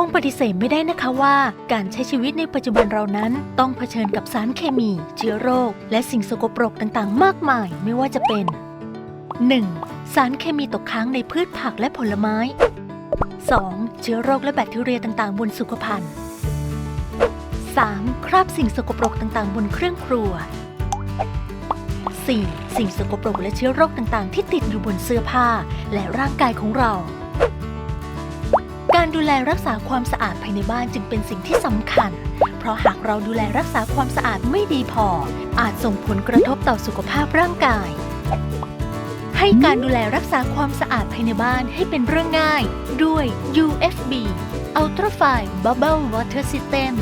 คงปฏิเสธไม่ได้นะคะว่า การใช้ชีวิตในปัจจุบันเรานั้น ต้องเผชิญกับสารเคมี เชื้อโรค และสิ่งสกปรกต่างๆ มากมาย ไม่ว่าจะเป็น 1. สารเคมีตกค้างในพืชผักและผลไม้ 2. เชื้อโรคและแบคทีเรียต่างๆ บนสุขภัณฑ์ 3. คราบสิ่งสกปรกต่างๆ บนเครื่องครัว 4. สิ่งสกปรกและเชื้อโรคต่างๆ ที่ติดอยู่บนเสื้อผ้า และร่างกายของเรา ดูแลรักษาความสะอาดภายในบ้านจึงเป็นสิ่งที่สำคัญ เพราะหากเราดูแลรักษาความสะอาดไม่ดีพอ อาจส่งผลกระทบต่อสุขภาพร่างกาย ให้การดูแลรักษาความสะอาดภายในบ้านให้เป็นเรื่องง่าย ด้วย UFB Ultrafine Bubble Water System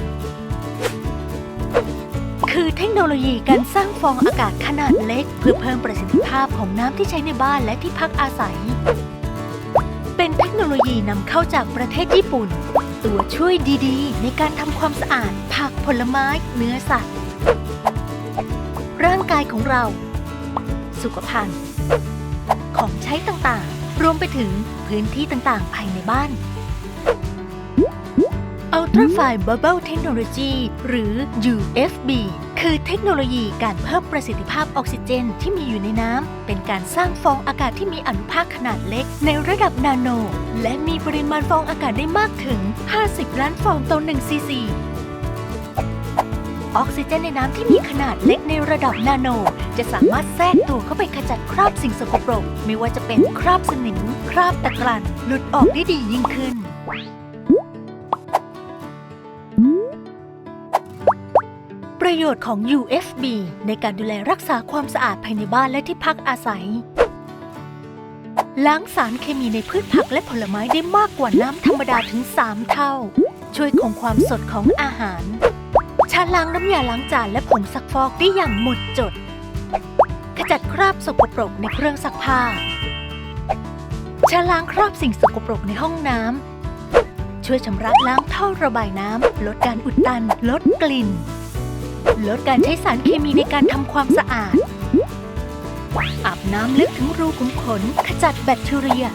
คือเทคโนโลยีการสร้างฟองอากาศขนาดเล็ก เพื่อเพิ่มประสิทธิภาพของน้ำที่ใช้ในบ้านและที่พักอาศัย เป็นเทคโนโลยีนำเข้าจากประเทศญี่ปุ่น ตัวช่วยดีๆ ในการทำความสะอาดผักผลไม้เนื้อสัตว์ ร่างกายของเรา สุขภัณฑ์ของใช้ต่างๆ รวมไปถึงพื้นที่ต่างๆ ภายในบ้าน Ultrafine Bubble Technology หรือ UFB คือเทคโนโลยีการเพิ่มประสิทธิภาพออกซิเจนที่มีอยู่ในน้ำ เป็นการสร้างฟองอากาศที่มีอนุภาคขนาดเล็ก ในระดับนาโน และมีปริมาณฟองอากาศได้มากถึง 50 ล้านฟองต่อ1ซีซีออกซิเจนในน้ำที่มีขนาดเล็กในระดับนาโน จะสามารถแทรกตัวเข้าไปขจัดคราบสิ่งสกปรก ไม่ว่าจะเป็นคราบสนิม คราบตะกรันหลุดออกได้ดียิ่งขึ้น ประโยชน์ของ UFB ในการดูแลรักษาความสะอาดภายในบ้านและที่พักอาศัย ล้างสารเคมีในพืชผักและผลไม้ได้มากกว่าน้ำธรรมดาถึง 3 เท่า ช่วยคงความสดของอาหารชาล้างน้ำยาล้างจานและผงซักฟอกได้อย่างหมดจด ขจัดคราบสกปรกในเครื่องซักผ้าชาล้างคราบสิ่งสกปรกในห้องน้ำช่วยชำระล้างท่อระบายน้ำ ลดการอุดตัน ลดกลิ่น ลดการใช้สารเคมีในการทำความสะอาด อาบน้ำลึกถึงรูขุมขนขจัดแบคทีเรีย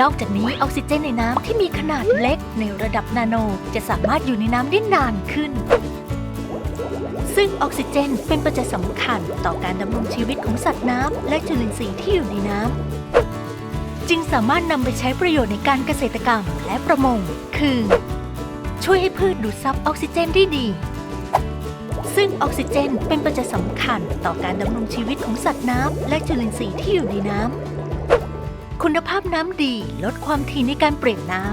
นอกจากนี้ออกซิเจนในน้ำที่มีขนาดเล็กในระดับนาโน จะสามารถอยู่ในน้ำได้นานขึ้น ซึ่งออกซิเจนเป็นปัจจัยสำคัญต่อการดำรงชีวิตของสัตว์น้ำและจุลินทรีย์ที่อยู่ในน้ำจึงสามารถนำไปใช้ประโยชน์ในการเกษตรกรรมและประมง คือ ช่วยให้พืชดูดซับออกซิเจนได้ดี ซึ่งออกซิเจนเป็นปัจจัยสำคัญต่อการดำรงชีวิตของสัตว์น้ำและจุลินทรีย์ที่อยู่ในน้ำ คุณภาพน้ำดีลดความถี่ในการเปลี่ยนน้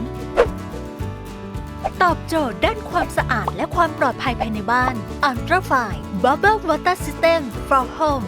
ำ ตอบโจทย์ด้านความสะอาดและความปลอดภัยภายในบ้าน Ultrafine Bubble Water System for Home